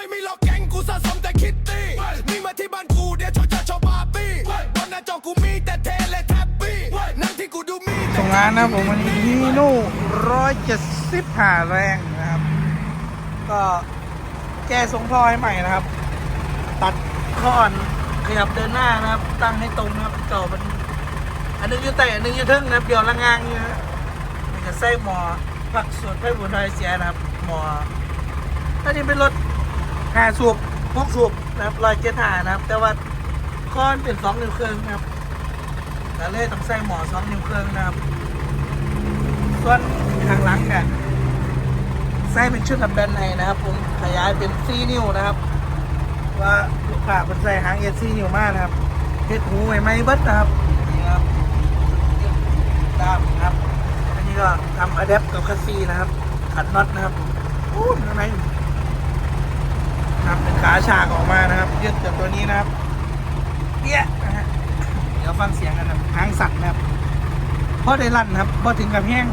ไม่มีหรอกแก๊งกูสะสมแต่คิตตี้มีมาที่บ้านกูเดี๋ยวชอบจะชอบบาร์บี้บนหน้าจอกูมีแต่เทเลทับบี้นั่งที่กูดูมีแต่ส่งงานนะครับผมวันนี้ฮีโน่ร้อยเจ็ดสิบห้าแรงนะครับ ก็แก้ทรงท่อให้ใหม่นะครับ ตัดข้ออ่อนขยับเดินหน้านะครับ ตั้งให้ตรงนะครับเก่ามันอันนึงอยู่แต่อันนึงอยู่ทึ่งนะครับเดี๋ยวละงางอยู่นะมันจะใส่หมอผักสวนไฟบุญไทยเสียนะครับ หมอถ้านี่เป็นรถ ห้าสูบหกสูบนะครับร้อยเจ็ดห้านะครับ แต่ว่าข้อนเป็นสองนิ้วครื่งนะครับก็เลยต้องใส่หมอสองนิ้วครื่งนะครับ ส่วนข้างหลังเนี่ยใส่เป็นชุดกับแบนในนะครับ ผมขยายเป็น4นิ้วนะครับ ว่าลูกค้าเป็นใส่หางเอ็น4นิ้วมากนะครับเพชรหูใหม่ไหมเบิดนะครับนี่ครับดามครับ อันนี้ก็ทำอะแดปกับคัสซีนะครับขัดน็อตนะครับอู้ข้างในทำเป็น ขาฉากออกมานะครับยึดจากตัวนี้นะครับเปี้ยนะฮะเดี๋ยวฟังเสียงกันะครับหางสัตว์นะครับพอได้ลั่นครับพอถึงกับแห้ง